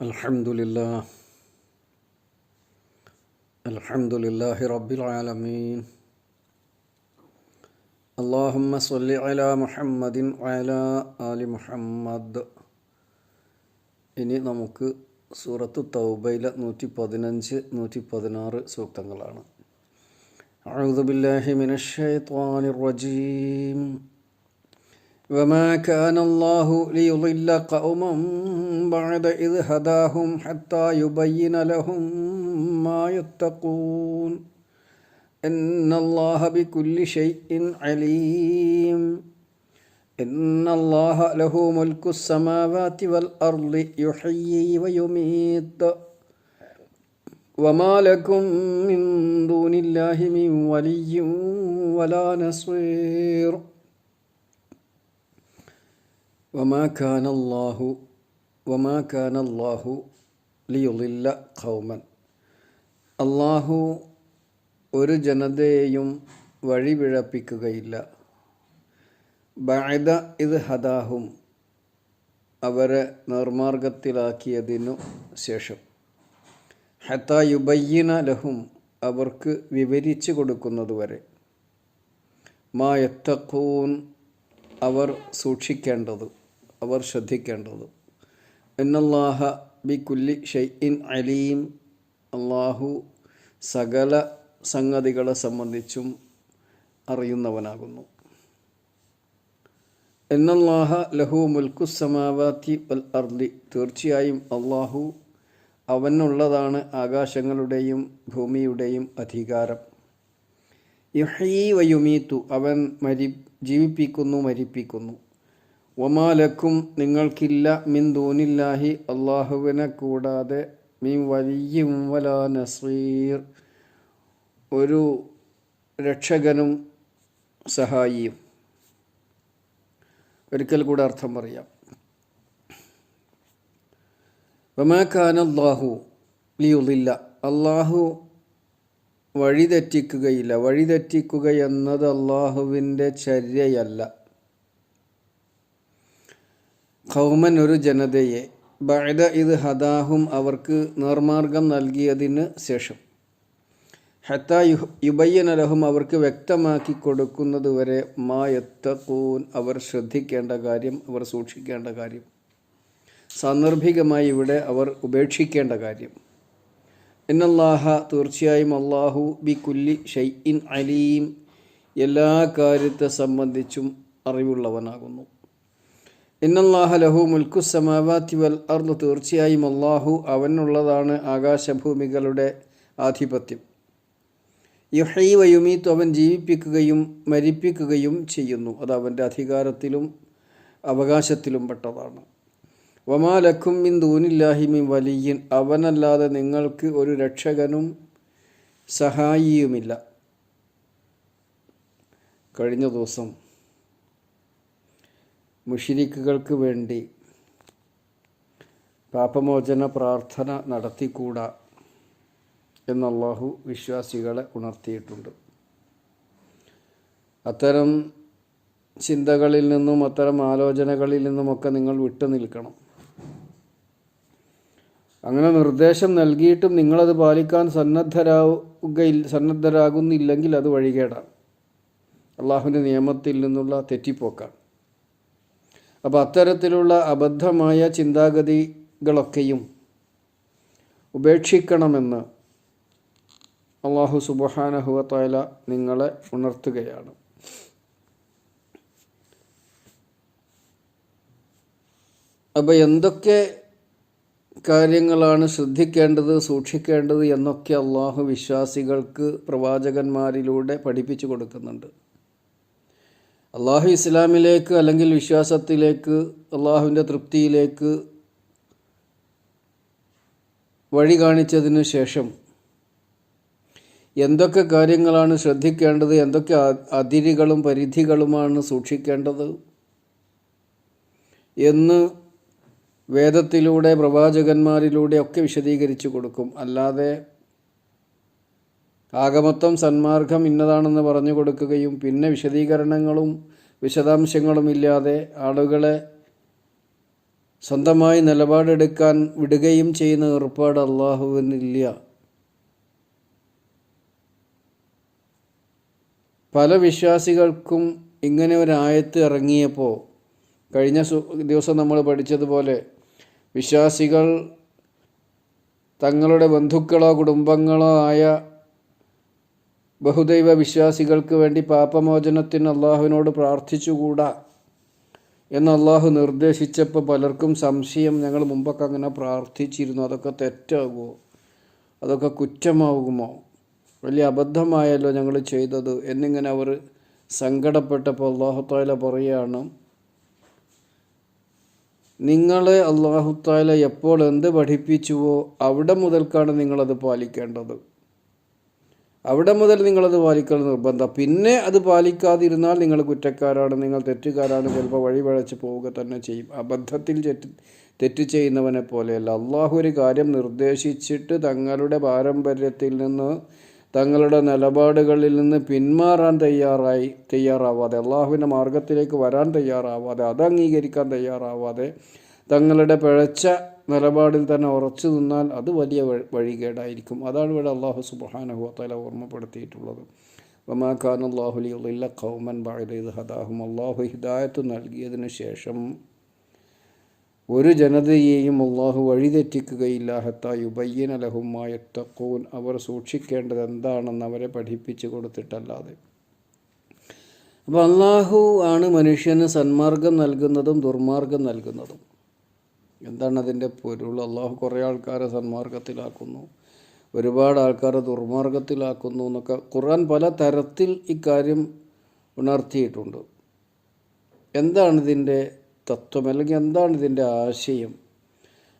الحمد لله الحمد لله رب العالمين اللهم صل على محمد وعلى آل محمد ഇനി നമുക്ക് സൂറത്ത് തൗബയിലെ നൂറ്റി പതിനഞ്ച് നൂറ്റി പതിനാറ് സൂക്തങ്ങളാണ് أعوذ بالله من الشيطان الرجيم وما كان الله ليضل قوما بعد إذ هداهم حتى يبين لهم ما يتقون إن الله بكل شيء عليم إن الله له ملك السماوات والأرض يحيي ويميت وما لكم من دون الله من ولي ولا نصير വമാ ഖാനല്ലാഹു വമാ ഖൗമൻ. അള്ളാഹു ഒരു ജനതയെയും വഴിപിഴപ്പിക്കുകയില്ല. ബഅദ ഇത് ഹദാഹും അവരെ നിർമാർഗത്തിലാക്കിയതിനു ശേഷം. ഹത്ത യുബയ്യന ലഹും അവർക്ക് വിവരിച്ചു കൊടുക്കുന്നതുവരെ. മായത്തക്കൂൻ അവർ സൂക്ഷിക്കേണ്ടതു. അവർ ശ്രദ്ധിക്കേണ്ടത്. എന്നല്ലാഹ ബി കുല്ലി ഷൈഇൻ അലീം. അള്ളാഹു സകല സംഗതികളെ സംബന്ധിച്ചും അറിയുന്നവനാകുന്നു. എന്നല്ലാഹ ലഹു മുൽക്കു സമാവാത്തി വൽ അർദി. തീർച്ചയായും അള്ളാഹു അവനുള്ളതാണ് ആകാശങ്ങളുടെയും ഭൂമിയുടെയും അധികാരം. യുഹീ വയുമീത്തു അവൻ മരി ജീവിപ്പിക്കുന്നു മരിപ്പിക്കുന്നു. ഒമാലക്കും നിങ്ങൾക്കില്ല മിൻ ദൂനില്ലാഹി അള്ളാഹുവിനെ കൂടാതെ മീൻ വലിയും വല നസീർ ഒരു രക്ഷകനും സഹായിയും. ഒരിക്കൽ കൂടെ അർത്ഥം പറയാം. വമാഖാൻ അള്ളാഹു ലിയുളില്ല അള്ളാഹു വഴിതെറ്റിക്കുകയില്ല. വഴിതെറ്റിക്കുക എന്നത് അള്ളാഹുവിന്റെ ചര്യയല്ല. ഖൗമൻ ഒരു ജനതയെ ബഅദ ഇത് ഹദാഹും അവർക്ക് നേർമാർഗം നൽകിയതിന് ശേഷം. ഹത്ത യുബയ്യനലഹും അവർക്ക് വ്യക്തമാക്കി കൊടുക്കുന്നത് വരെ മാ എത്തക്കൂൻ അവർ ശ്രദ്ധിക്കേണ്ട കാര്യം അവർ സൂക്ഷിക്കേണ്ട കാര്യം. സാന്ദർഭികമായി ഇവിടെ അവർ ഉപേക്ഷിക്കേണ്ട കാര്യം. ഇന്നല്ലാഹ തീർച്ചയായും അള്ളാഹു ബി കുല്ലി ഷൈഇൻ അലീം എല്ലാ കാര്യത്തെ സംബന്ധിച്ചും അറിവുള്ളവനാകുന്നു. ഇന്നല്ലാഹ ലഹു മുൽക്കു സമാവാത്തി വൽ അർദ്. തീർച്ചയായും അള്ളാഹു അവനുള്ളതാണ് ആകാശഭൂമികളുടെ ആധിപത്യം. യുഹൈ വയുമീത്ത് അവൻ ജീവിപ്പിക്കുകയും മരിപ്പിക്കുകയും ചെയ്യുന്നു. അത് അവന്റെ അധികാരത്തിലും അവകാശത്തിലും പെട്ടതാണ്. വമാലക്കും മിൻ ദൂനില്ലാഹിമിൻ വലിയൻ അവനല്ലാതെ നിങ്ങൾക്ക് ഒരു രക്ഷകനും സഹായിയുമില്ല. കഴിഞ്ഞ ദിവസം മുഷിരിക്കുകൾക്ക് വേണ്ടി പാപമോചന പ്രാർത്ഥന നടത്തിക്കൂടാ എന്നല്ലാഹു വിശ്വാസികളെ ഉണർത്തിയിട്ടുണ്ട്. അത്തരം ചിന്തകളിൽ നിന്നും അത്തരം ആലോചനകളിൽ നിന്നുമൊക്കെ നിങ്ങൾ വിട്ടു നിൽക്കണം. അങ്ങനെ നിർദ്ദേശം നൽകിയിട്ടും നിങ്ങളത് പാലിക്കാൻ സന്നദ്ധരാകുകയിൽ സന്നദ്ധരാകുന്നില്ലെങ്കിൽ അത് വഴികേടാണ്. അള്ളാഹുവിന്റെ നിയമത്തിൽ നിന്നുള്ള തെറ്റിപ്പോക്കാണ്. അപ്പോൾ അത്തരത്തിലുള്ള അബദ്ധമായ ചിന്താഗതികളൊക്കെയും ഉപേക്ഷിക്കണമെന്ന് അള്ളാഹു സുബഹാനഹുവത്തായ നിങ്ങളെ ഉണർത്തുകയാണ്. അപ്പോൾ എന്തൊക്കെ കാര്യങ്ങളാണ് ശ്രദ്ധിക്കേണ്ടത് സൂക്ഷിക്കേണ്ടത് എന്നൊക്കെ അള്ളാഹു വിശ്വാസികൾക്ക് പ്രവാചകന്മാരിലൂടെ പഠിപ്പിച്ചു കൊടുക്കുന്നുണ്ട്. അള്ളാഹു ഇസ്ലാമിലേക്ക് അല്ലെങ്കിൽ വിശ്വാസത്തിലേക്ക് അള്ളാഹുവിന്റെ തൃപ്തിയിലേക്ക് വഴി കാണിച്ചതിന് ശേഷം എന്തൊക്കെ കാര്യങ്ങളാണ് ശ്രദ്ധിക്കേണ്ടത് എന്തൊക്കെ അതിരുകളും പരിധികളുമാണ് സൂക്ഷിക്കേണ്ടത് എന്ന് വേദത്തിലൂടെ പ്രവാചകന്മാരിലൂടെ ഒക്കെ വിശദീകരിച്ചു കൊടുക്കും. അല്ലാതെ ആകമത്വം സന്മാർഗം ഇന്നതാണെന്ന് പറഞ്ഞു കൊടുക്കുകയും പിന്നെ വിശദീകരണങ്ങളും വിശദാംശങ്ങളും ഇല്ലാതെ ആളുകളെ സ്വന്തമായി നിലപാടെടുക്കാൻ വിടുകയും ചെയ്യുന്ന ഏർപ്പാട് അള്ളാഹുവിനില്ല. പല വിശ്വാസികൾക്കും ഇങ്ങനെ ഒരായത്ത് ഇറങ്ങിയപ്പോൾ കഴിഞ്ഞ ദിവസം നമ്മൾ പഠിച്ചതുപോലെ വിശ്വാസികൾ തങ്ങളുടെ ബന്ധുക്കളോ കുടുംബങ്ങളോ ആയ ബഹുദൈവ വിശ്വാസികൾക്ക് വേണ്ടി പാപമോചനത്തിന് അള്ളാഹുവിനോട് പ്രാർത്ഥിച്ചുകൂടാ എന്ന് അള്ളാഹു നിർദ്ദേശിച്ചപ്പോൾ പലർക്കും സംശയം. ഞങ്ങൾ മുമ്പൊക്കെ അങ്ങനെ പ്രാർത്ഥിച്ചിരുന്നു. അതൊക്കെ തെറ്റാകുമോ? അതൊക്കെ കുറ്റമാകുമോ? വലിയ അബദ്ധമായല്ലോ ഞങ്ങൾ ചെയ്തത് എന്നിങ്ങനെ അവർ സങ്കടപ്പെട്ടപ്പോൾ അള്ളാഹുത്താല പറയുകയാണ് നിങ്ങളെ അള്ളാഹുത്താല എപ്പോൾ എന്ത് പഠിപ്പിച്ചുവോ അവിടെ മുതൽക്കാണ് നിങ്ങളത് പാലിക്കേണ്ടത്. അവിടെ മുതൽ നിങ്ങളത് പാലിക്കൽ നിർബന്ധം. പിന്നെ അത് പാലിക്കാതിരുന്നാൽ നിങ്ങൾ കുറ്റക്കാരാണ് നിങ്ങൾ തെറ്റുകാരാണ് ചിലപ്പോൾ വഴി വഴച്ച് പോവുക തന്നെ ചെയ്യും. അബദ്ധത്തിൽ തെറ്റ് തെറ്റ് ചെയ്യുന്നവനെ പോലെയല്ല. അള്ളാഹു ഒരു കാര്യം നിർദ്ദേശിച്ചിട്ട് തങ്ങളുടെ പാരമ്പര്യത്തിൽ നിന്ന് തങ്ങളുടെ നിലപാടുകളിൽ നിന്ന് പിന്മാറാൻ തയ്യാറായി തയ്യാറാവാതെ അള്ളാഹുവിന്റെ മാർഗത്തിലേക്ക് വരാൻ തയ്യാറാവാതെ അത് അംഗീകരിക്കാൻ തയ്യാറാവാതെ തങ്ങളുടെ പിഴച്ച നിലപാടിൽ തന്നെ ഉറച്ചു നിന്നാൽ അത് വലിയ വഴികേടായിരിക്കും. അതാണ് ഇവിടെ അള്ളാഹു സുബാനഹുത്തല ഓർമ്മപ്പെടുത്തിയിട്ടുള്ളത്. വമാഖാൻ ഹദാഹും. അള്ളാഹു ഹിദായത്ത് നൽകിയതിന് ശേഷം ഒരു ജനതയെയും അള്ളാഹു വഴിതെറ്റിക്കുകയില്ല. ഹത്തായി ഉബയ്യൻ അലഹുമായത്തക്കൂൻ അവർ സൂക്ഷിക്കേണ്ടത് എന്താണെന്ന് അവരെ പഠിപ്പിച്ചു കൊടുത്തിട്ടല്ലാതെ. അപ്പോൾ അള്ളാഹു ആണ് മനുഷ്യന് സന്മാർഗം നൽകുന്നതും ദുർമാർഗം നൽകുന്നതും. എന്താണ് അതിന്റെ പൊരുൾ? അള്ളാഹു കുറേ ആൾക്കാരെ സന്മാർഗത്തിലാക്കുന്നു. ഒരുപാട് ആൾക്കാരെ ദുർമാർഗത്തിലാക്കുന്നു എന്നൊക്കെ ഖുർആൻ പല തരത്തിൽ ഇക്കാര്യം ഉണർത്തിയിട്ടുണ്ട്. എന്താണ് ഇതിന്റെ തത്വം? അല്ലെങ്കിൽ എന്താണ് ഇതിന്റെ ആശയം?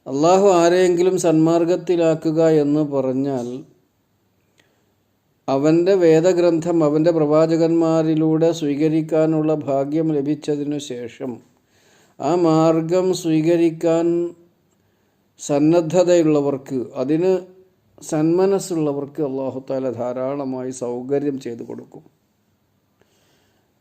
അള്ളാഹു ആരെയെങ്കിലും സന്മാർഗത്തിലാക്കുക എന്ന് പറഞ്ഞാൽ അവന്റെ വേദഗ്രന്ഥം അവന്റെ പ്രവാചകന്മാരിലൂടെ സ്വീകരിക്കാനുള്ള ഭാഗ്യം ലഭിച്ചതിനു ശേഷം ആ മാർഗം സ്വീകരിക്കാൻ സന്നദ്ധതയുള്ളവർക്ക് അതിന് സന്മനസ്സുള്ളവർക്ക് അള്ളാഹുത്താല ധാരാളമായി സൗകര്യം ചെയ്തു കൊടുക്കും.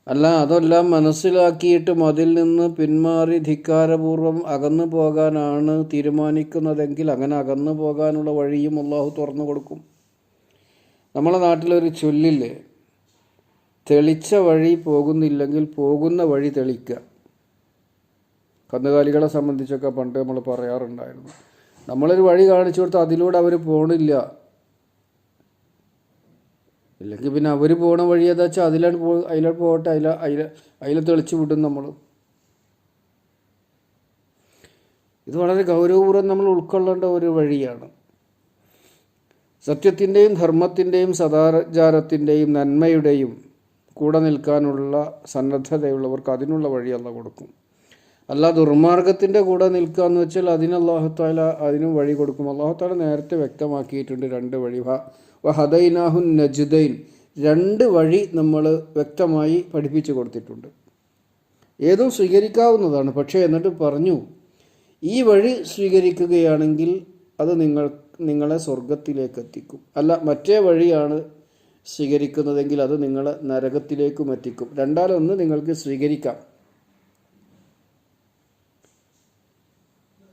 അല്ല അതെല്ലാം മനസ്സിലാക്കിയിട്ടും അതിൽ നിന്ന് പിന്മാറി ധിക്കാരപൂർവം അകന്നു പോകാനാണ് തീരുമാനിക്കുന്നതെങ്കിൽ അങ്ങനെ അകന്നു പോകാനുള്ള വഴിയും അള്ളാഹു തുറന്നു കൊടുക്കും. നമ്മളെ നാട്ടിലൊരു ചൊല്ലില്ലേ? തെളിച്ച വഴി പോകുന്നില്ലെങ്കിൽ പോകുന്ന വഴി തെളിക്കുക കന്നുകാലികളെ സംബന്ധിച്ചൊക്കെ പണ്ട് നമ്മൾ പറയാറുണ്ടായിരുന്നു. നമ്മളൊരു വഴി കാണിച്ചു കൊടുത്ത് അതിലൂടെ അവർ പോണില്ല. ഇല്ലെങ്കിൽ പിന്നെ അവർ പോണ വഴി ഏതാ വെച്ചാൽ അതിലാണ് പോ അതിലോട്ട് പോകട്ടെ അതില അതില അതിൽ തെളിച്ച് വിടും നമ്മൾ ഇത് വളരെ ഗൗരവപൂർവം നമ്മൾ ഉൾക്കൊള്ളേണ്ട ഒരു വഴിയാണ്. സത്യത്തിന്റെയും ധർമ്മത്തിന്റെയും സദാചാരത്തിന്റെയും നന്മയുടെയും കൂടെ നിൽക്കാനുള്ള സന്നദ്ധതയുള്ളവർക്ക് അതിനുള്ള വഴി അല്ല കൊടുക്കും. അല്ല ദുർമാർഗത്തിന്റെ കൂടെ നിൽക്കുക എന്ന് വെച്ചാൽ അതിന് അള്ളാഹുത്താല അതിനും വഴി കൊടുക്കും. അള്ളാഹുത്താല നേരത്തെ വ്യക്തമാക്കിയിട്ടുണ്ട് രണ്ട് വഴി. ഹദൈനാഹുൻ നജുദൈൻ. രണ്ട് വഴി നമ്മൾ വ്യക്തമായി പഠിപ്പിച്ചു കൊടുത്തിട്ടുണ്ട്. ഏതും സ്വീകരിക്കാവുന്നതാണ്. പക്ഷേ എന്നിട്ട് പറഞ്ഞു ഈ വഴി സ്വീകരിക്കുകയാണെങ്കിൽ അത് നിങ്ങൾ നിങ്ങളെ സ്വർഗത്തിലേക്ക് എത്തിക്കും. അല്ല മറ്റേ വഴിയാണ് സ്വീകരിക്കുന്നതെങ്കിൽ അത് നിങ്ങളെ നരകത്തിലേക്കും എത്തിക്കും. രണ്ടാലൊന്ന് നിങ്ങൾക്ക് സ്വീകരിക്കാം.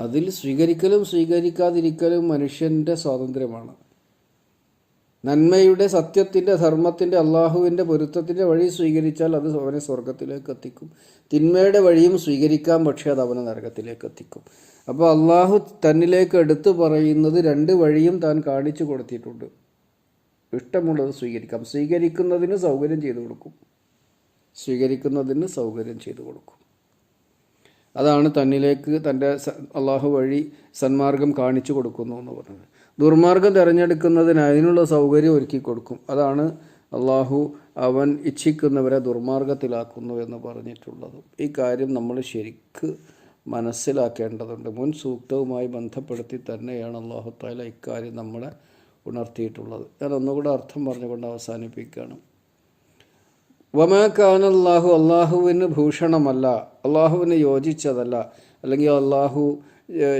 അതിൽ സ്വീകരിക്കലും സ്വീകരിക്കാതിരിക്കലും മനുഷ്യന്റെ സ്വാതന്ത്ര്യമാണ്. നന്മയുടെ സത്യത്തിന്റെ ധർമ്മത്തിന്റെ അള്ളാഹുവിന്റെ പൊരുത്തത്തിന്റെ വഴി സ്വീകരിച്ചാൽ അത് അവനെ സ്വർഗത്തിലേക്ക് എത്തിക്കും. തിന്മയുടെ വഴിയും സ്വീകരിക്കാം പക്ഷേ അത് അവനെ നരകത്തിലേക്ക് എത്തിക്കും. അപ്പോൾ അള്ളാഹു തന്നിലേക്ക് എടുത്തു പറയുന്നത് രണ്ട് വഴിയും താൻ കാണിച്ചു കൊടുത്തിട്ടുണ്ട്. ഇഷ്ടമുള്ളത് സ്വീകരിക്കാം. സ്വീകരിക്കുന്നതിന് സൗകര്യം ചെയ്തു കൊടുക്കും. സ്വീകരിക്കുന്നതിന് സൗകര്യം ചെയ്തു കൊടുക്കും. അതാണ് തന്നിലേക്ക് തന്റെ അള്ളാഹു വഴി സന്മാർഗം കാണിച്ചു കൊടുക്കുന്നു എന്ന് പറഞ്ഞത്. ദുർമാർഗം തിരഞ്ഞെടുക്കുന്നതിന് അതിനുള്ള സൗകര്യം ഒരുക്കി കൊടുക്കും. അതാണ് അള്ളാഹു അവൻ ഇച്ഛിക്കുന്നവരെ ദുർമാർഗത്തിലാക്കുന്നു എന്ന് പറഞ്ഞിട്ടുള്ളത്. ഈ കാര്യം നമ്മൾ ശരിക്ക് മനസ്സിലാക്കേണ്ടതുണ്ട്. മുൻ സൂക്തവുമായി ബന്ധപ്പെടുത്തി തന്നെയാണ് അള്ളാഹു താല ഇക്കാര്യം നമ്മളെ ഉണർത്തിയിട്ടുള്ളത്. ഞാൻ ഒന്നുകൂടെ അർത്ഥം പറഞ്ഞുകൊണ്ട് അവസാനിപ്പിക്കുകയാണ്. വമാ അള്ളാഹു അള്ളാഹുവിന് ഭൂഷണമല്ല. അള്ളാഹുവിന് യോജിച്ചതല്ല അല്ലെങ്കിൽ അള്ളാഹു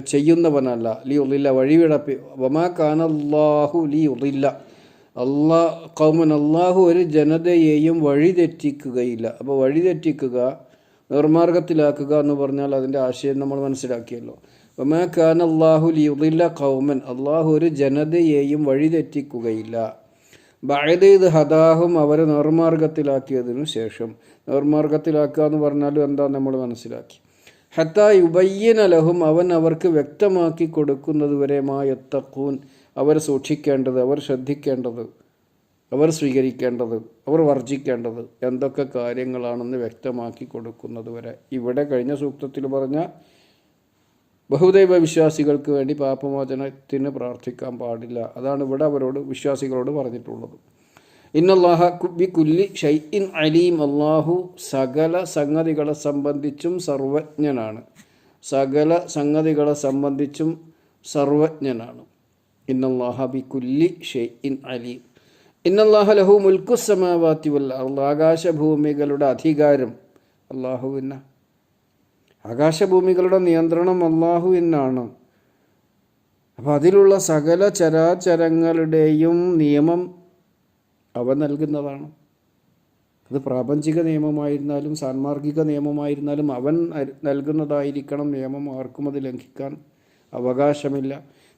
ചെയ്യുന്നവനല്ല. ലി ഉള്ളില്ല വഴിവിടപ്പി വമാക്കാൻ അള്ളാഹു ലി ഉള്ളില്ല അള്ളാ കൗമൻ അള്ളാഹു ഒരു ജനതയെയും വഴിതെറ്റിക്കുകയില്ല. അപ്പോൾ വഴിതെറ്റിക്കുക നിർമാർഗത്തിലാക്കുക എന്ന് പറഞ്ഞാൽ അതിന്റെ ആശയം നമ്മൾ മനസ്സിലാക്കിയല്ലോ. വമാ കാൻ അള്ളാഹു ഉള്ളില്ല കൗമൻ അള്ളാഹു ഒരു ജനതയെയും വഴിതെറ്റിക്കുകയില്ല. ബഅദ ഇത് ഹദാഹും അവരെ നിർമാർഗത്തിലാക്കിയതിനു ശേഷം. നിർമാർഗത്തിലാക്കുക എന്ന് പറഞ്ഞാലും എന്താ നമ്മൾ മനസ്സിലാക്കി. ഹത്ത യുബയ്യന ലഹും അവൻ അവർക്ക് വ്യക്തമാക്കി കൊടുക്കുന്നത് വരെ മായത്തക്കൂൻ അവർ സൂക്ഷിക്കേണ്ടത് അവർ ശ്രദ്ധിക്കേണ്ടത് അവർ സ്വീകരിക്കേണ്ടത് അവർ വർജിക്കേണ്ടത് എന്തൊക്കെ കാര്യങ്ങളാണെന്ന് വ്യക്തമാക്കി കൊടുക്കുന്നത് വരെ. ഇവിടെ കഴിഞ്ഞ സൂക്തത്തിൽ പറഞ്ഞ ബഹുദൈവ വിശ്വാസികൾക്ക് വേണ്ടി പാപമോചനത്തിന് പ്രാർത്ഥിക്കാൻ പാടില്ല. അതാണ് ഇവിടെ അവരോട് വിശ്വാസികളോട് പറഞ്ഞിട്ടുള്ളത്. ഇന്നല്ലാഹ ബി കുല്ലി ഷൈഇൻ അലീം. അള്ളാഹു സകല സംഗതികളെ സംബന്ധിച്ചും സർവജ്ഞനാണ്. സകല സംഗതികളെ സംബന്ധിച്ചും സർവജ്ഞനാണ്. ഇന്നല്ലാഹ ബി കുല്ലി ഷൈഇൻ അലീം. ഇന്നല്ലാഹ ലഹു മുൽക്കു സമാവാത്തി വല്ല ആകാശഭൂമികളുടെ അധികാരം അള്ളാഹുവിന ആകാശഭൂമികളുടെ നിയന്ത്രണം അള്ളാഹുവിനാണ് അപ്പോൾ അതിലുള്ള സകല ചരാചരങ്ങളുടെയും നിയമം അവ നൽകുന്നതാണ്. അത് പ്രാപഞ്ചിക നിയമമായിരുന്നാലും സാൻമാർഗിക നിയമമായിരുന്നാലും അവൻ നൽകുന്നതായിരിക്കണം നിയമം. ആർക്കും അത് ലംഘിക്കാൻ അവകാശമില്ല.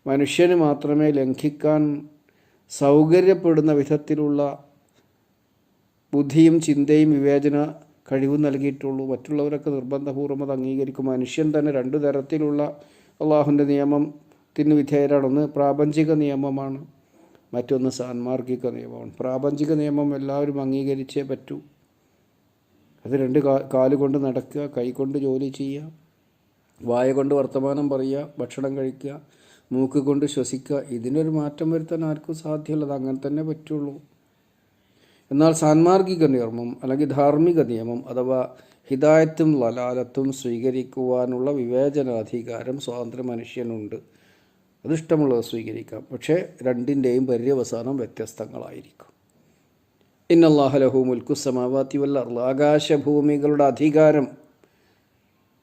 മനുഷ്യന് മാത്രമേ ലംഘിക്കാൻ സൗകര്യപ്പെടുന്ന വിധത്തിലുള്ള ബുദ്ധിയും ചിന്തയും വിവേചന കഴിവും നൽകിയിട്ടുള്ളൂ. മറ്റുള്ളവരൊക്കെ നിർബന്ധപൂർവം അത് അംഗീകരിക്കും. മനുഷ്യൻ തന്നെ രണ്ടു തരത്തിലുള്ള അള്ളാഹുവിന്റെ നിയമത്തിന് വിധേയരാണ്. ഒന്ന് പ്രാപഞ്ചിക നിയമമാണ് മറ്റൊന്ന് സാൻമാർഗിക നിയമമാണ്. പ്രാപഞ്ചിക നിയമം എല്ലാവരും അംഗീകരിച്ചേ പറ്റൂ. അത് രണ്ട് കാലുകൊണ്ട് നടക്കുക കൈകൊണ്ട് ജോലി ചെയ്യുക വായ കൊണ്ട് വർത്തമാനം പറയുക ഭക്ഷണം കഴിക്കുക മൂക്ക് കൊണ്ട് ശ്വസിക്കുക. ഇതിനൊരു മാറ്റം വരുത്താൻ ആർക്കും സാധ്യമല്ല. അത് അങ്ങനെ തന്നെ പറ്റുള്ളൂ. എന്നാൽ സാൻമാർഗിക നിയമം അല്ലെങ്കിൽ ധാർമ്മിക നിയമം അഥവാ ഹിദായത്തും ലലാലത്തും സ്വീകരിക്കുവാനുള്ള വിവേചനാധികാരം സ്വാതന്ത്ര്യ മനുഷ്യനുണ്ട് അതിഷ്ടമുള്ളത് സ്വീകരിക്കാം. പക്ഷേ രണ്ടിന്റെയും പര്യവസാനം വ്യത്യസ്തങ്ങളായിരിക്കും. ഇന്നല്ലാഹ ലഹു മുൽക്കു സമാവാത്തി വല്ല ആകാശഭൂമികളുടെ അധികാരം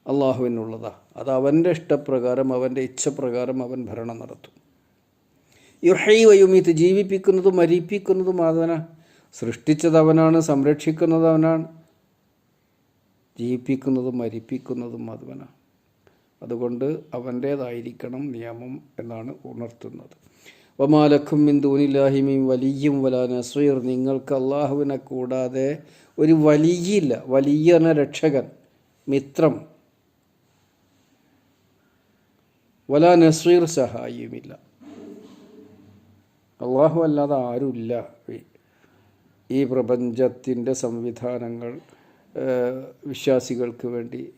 അള്ളാഹുവിനുള്ളതാ. അത് അവന്റെ ഇഷ്ടപ്രകാരം അവന്റെ ഇച്ഛപ്രകാരം അവൻ ഭരണം നടത്തും. യുഹൈ വയുമീത്ത് ജീവിപ്പിക്കുന്നതും മരിപ്പിക്കുന്നതും അവനാ സൃഷ്ടിച്ചത് അവനാണ് സംരക്ഷിക്കുന്നത് അവനാണ് ജീവിപ്പിക്കുന്നതും മരിപ്പിക്കുന്നതും അവനാണ് അതുകൊണ്ട് അവന്റേതായിരിക്കണം നിയമം എന്നാണ് ഉണർത്തുന്നത്. വമാലക്കും മിന്ദൂനില്ലാഹിമീം വലിയും വലാ നസീർ. നിങ്ങൾക്ക് അള്ളാഹുവിനെ കൂടാതെ ഒരു വലിയില്ല വലിയ രക്ഷകൻ മിത്രം. വലാ നസീർ സഹായിയുമില്ല. അള്ളാഹു അല്ലാതെ ആരുമില്ല. ഈ- പ്രപഞ്ചത്തിന്റെ സംവിധാനങ്ങൾ വിശ്വാസികൾക്ക് വേണ്ടി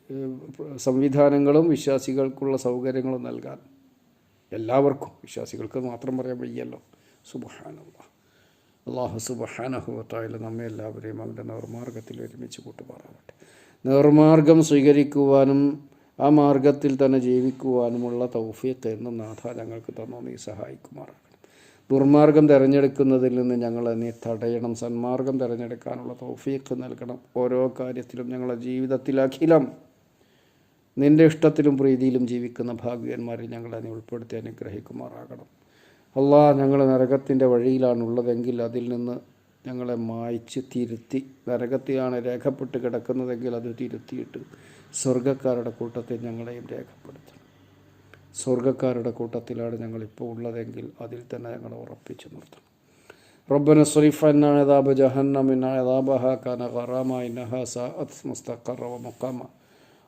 സംവിധാനങ്ങളും വിശ്വാസികൾക്കുള്ള സൗകര്യങ്ങളും നൽകാൻ എല്ലാവർക്കും വിശ്വാസികൾക്ക് മാത്രം പറയാൻ വയ്യല്ലോ. സുബഹാന അള്ളാഹു സുബഹാനഹുവത്തായാലും നമ്മെ എല്ലാവരെയും അവന്റെ നേർമാർഗത്തിൽ ഒരുമിച്ച് കൂട്ടുമാറാവട്ടെ. നേർമാർഗം സ്വീകരിക്കുവാനും ആ മാർഗത്തിൽ തന്നെ ജീവിക്കുവാനുമുള്ള തൗഫീഖ് എന്നും നാഥ ഞങ്ങൾക്ക് തന്നു. നീ സഹായിക്കുമാറാകണം ദുർമാർഗം തിരഞ്ഞെടുക്കുന്നതിൽ നിന്ന് ഞങ്ങളെ നീ തടയണം. സന്മാർഗം തിരഞ്ഞെടുക്കാനുള്ള തൗഫീഖ് നൽകണം. ഓരോ കാര്യത്തിലും ഞങ്ങളുടെ ജീവിതത്തിൽ അഖിലം. നിന്റെ ഇഷ്ടത്തിലും പ്രീതിയിലും ജീവിക്കുന്ന ഭാഗ്യന്മാരിൽ ഞങ്ങളെ നീ ഉൾപ്പെടുത്തി അനുഗ്രഹിക്കുമാറാകണം. അള്ളാ ഞങ്ങൾ നരകത്തിന്റെ വഴിയിലാണുള്ളതെങ്കിൽ അതിൽ നിന്ന് ഞങ്ങളെ മായ്ച്ച് തിരുത്തി. നരകത്തിലാണ് രേഖപ്പെട്ട് കിടക്കുന്നതെങ്കിൽ അത് തിരുത്തിയിട്ട് സ്വർഗക്കാരുടെ കൂട്ടത്തിൽ ഞങ്ങളെയും രേഖപ്പെടുത്തണം. സ്വർഗക്കാരുടെ കൂട്ടത്തിലാണ് ഞങ്ങളിപ്പോൾ ഉള്ളതെങ്കിൽ അതിൽ തന്നെ ഞങ്ങളെ ഉറപ്പിച്ചു നിർത്തണം ربنا اصرف عنا عذاب جهنم إن عذابها كان غراما إنها ساءت مستقرا ومقاما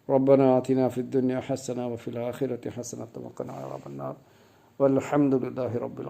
ربنا آتنا في الدنيا حسنة وفي الآخرة حسنة وقنا عذاب النار والحمد لله رب العالمين